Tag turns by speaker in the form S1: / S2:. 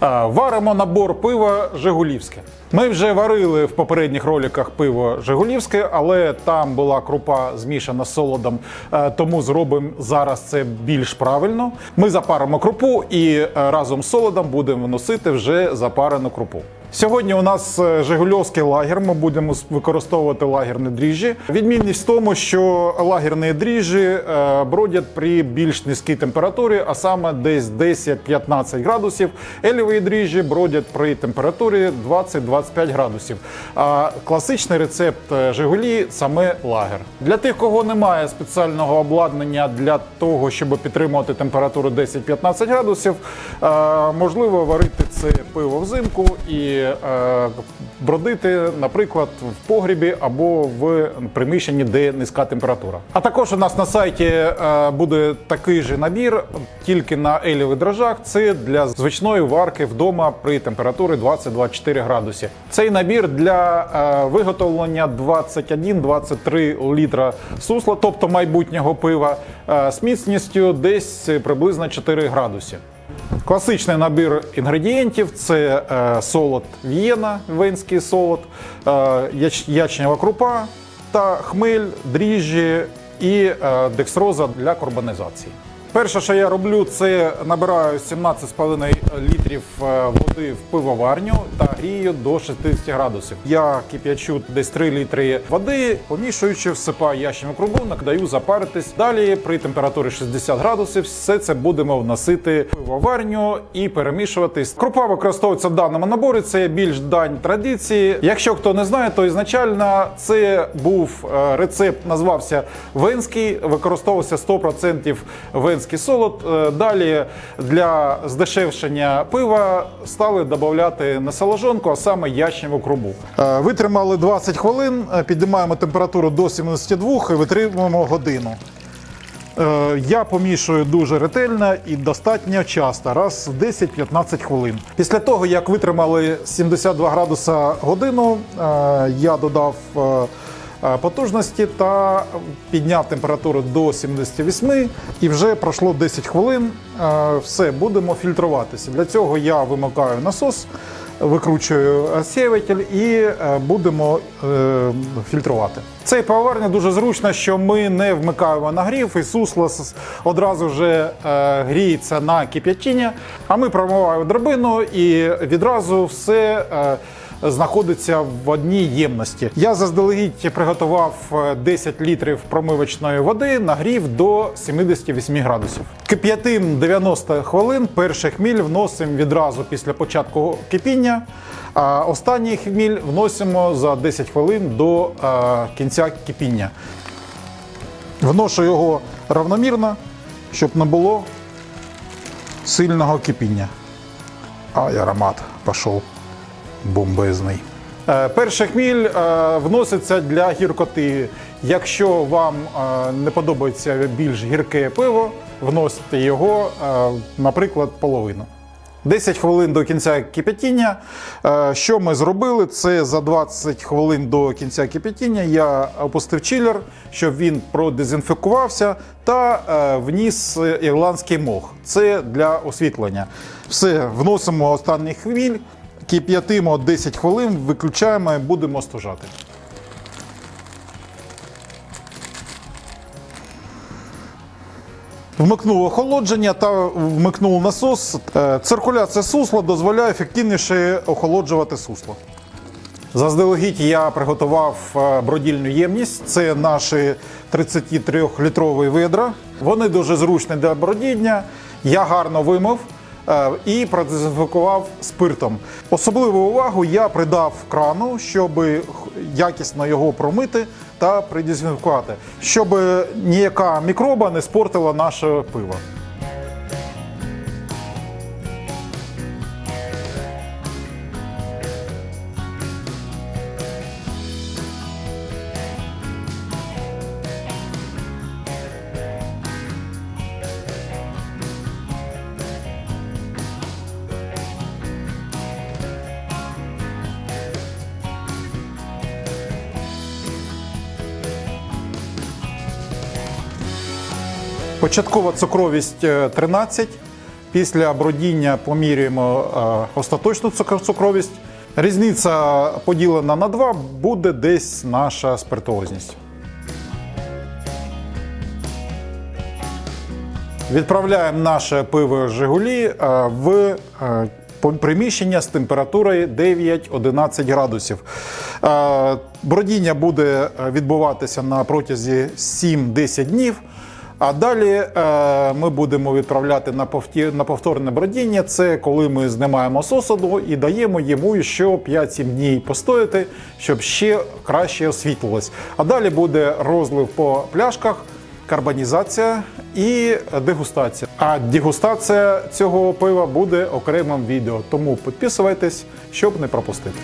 S1: Варимо набор пива Жигулівське. Ми вже варили в попередніх роликах пиво Жигулівське, але там була крупа змішана з солодом, е, тому зробимо зараз це більш правильно. Ми запаримо крупу і е, разом з солодом будемо вносити вже запарену крупу. Сьогодні у нас е, Жигульовський лагер. Ми будемо використовувати лагерні дріжджі. Відмінність в тому, що лагерні дріжджі е, бродять при більш низькій температурі, а саме десь 10-15 градусів. Еліві дріжджі бродять при температурі 20-25 градусів. А класичний рецепт е, Жигулі саме лагер. Для тих, кого немає спеціального обладнання для того, щоб підтримувати температуру 10-15 градусів, можливо варити це пиво взимку і е, бродити, наприклад, в погрібі або в приміщенні, де низька температура. А також у нас на сайті е, буде такий же набір, тільки на елівих дрожжах. Це для звичної варки вдома при температурі 20-24 градусі. Цей набір для е, виготовлення 21-23 літра сусла, тобто майбутнього пива, е, з міцністю десь приблизно 4 градусі. Класичний набір інгредієнтів це е, солод Вієна, венський солод, е, ячнева крупа та хмель, дріжджі і е, декстроза для карбонізації. Перше, що я роблю, це набираю 17,5 літрів е, води в пивоварню та грію до 60 градусів. Я кип'ячу десь 3 літри води, помішуючи, всипаю ячневу крупу, накидаю запаритись. Далі при температурі 60 градусів все це будемо вносити в пивоварню і перемішувати. Крупа використовується в даному наборі. Це більш дань традиції. Якщо хто не знає, то ізначально це був е, рецепт, назвався венський, використовувався 100% венський солод. Е, Далі для здешевшення пива стали додати не соложонку, а саме ячневу крупу. Е, Витримали 20 хвилин, е, піднімаємо температуру до 72 і витримуємо годину. Я помішую дуже ретельно і достатньо часто, раз в 10-15 хвилин. Після того, як витримали 72 градуса годину, я додав потужності та підняв температуру до 78 і вже пройшло 10 хвилин. Все, будемо фільтруватися. Для цього я вимикаю насос. Викручую сєвитель і е, будемо е, фільтрувати. Цей пивоварня дуже зручно, що ми не вмикаємо нагрів, і сусло одразу вже е, гріється на кип'ятіння, а ми промиваємо драбину і відразу все. Е, Знаходиться в одній ємності. Я заздалегідь приготував е, 10 літрів промивочної води, нагрів до 78 градусів. Кип'ятим 90 хвилин. Перший хміль вносимо відразу після початку кипіння. А останній хміль вносимо за 10 хвилин до е, кінця кипіння. Вношу його равномірно, щоб не було сильного кипіння. Ай, аромат пішов бомбезний. Е, Перший хміль е, вноситься для гіркоти. Якщо вам е, не подобається більш гірке пиво, вносите його, наприклад, половину. 10 хвилин до кінця кипятіння. Що ми зробили? Це за 20 хвилин до кінця кипятіння я опустив чилер, щоб він продезінфікувався, та вніс ірландський мох. Це для освітлення. Все, вносимо останній хвіль, кип'ятимо 10 хвилин, виключаємо і будемо остужати. Вмикнув охолодження та вмикнув насос. Е, Циркуляція сусла дозволяє ефективніше охолоджувати сусло. Заздалегідь я приготував е, бродільну ємність. Це наші 33-літрові ведра. Вони дуже зручні для бродіння. Я гарно вимив і продезінфікував спиртом. Особливу увагу я придав крану, щоб якісно його промити та придезінфікувати, щоб ніяка мікроба не спортила наше пиво. Початкова цукровість е, 13, Після бродіння помірюємо е, остаточну цукровість. Різниця поділена на 2 буде десь наша спиртуозність. Відправляємо наше пиво Жигулі е, в е, приміщення з температурою 9-11 градусів. Е, Бродіння буде е, відбуватися на протязі 7-10 днів. А далі е, ми будемо відправляти на, повті- на повторне бродіння. Це коли ми знімаємо з осаду і даємо йому ще 5-7 днів постояти, щоб ще краще освітлилось. А далі буде розлив по пляшках карбонізація і дегустація. А дегустація цього пива буде окремим відео. Тому підписуйтесь, щоб не пропустити.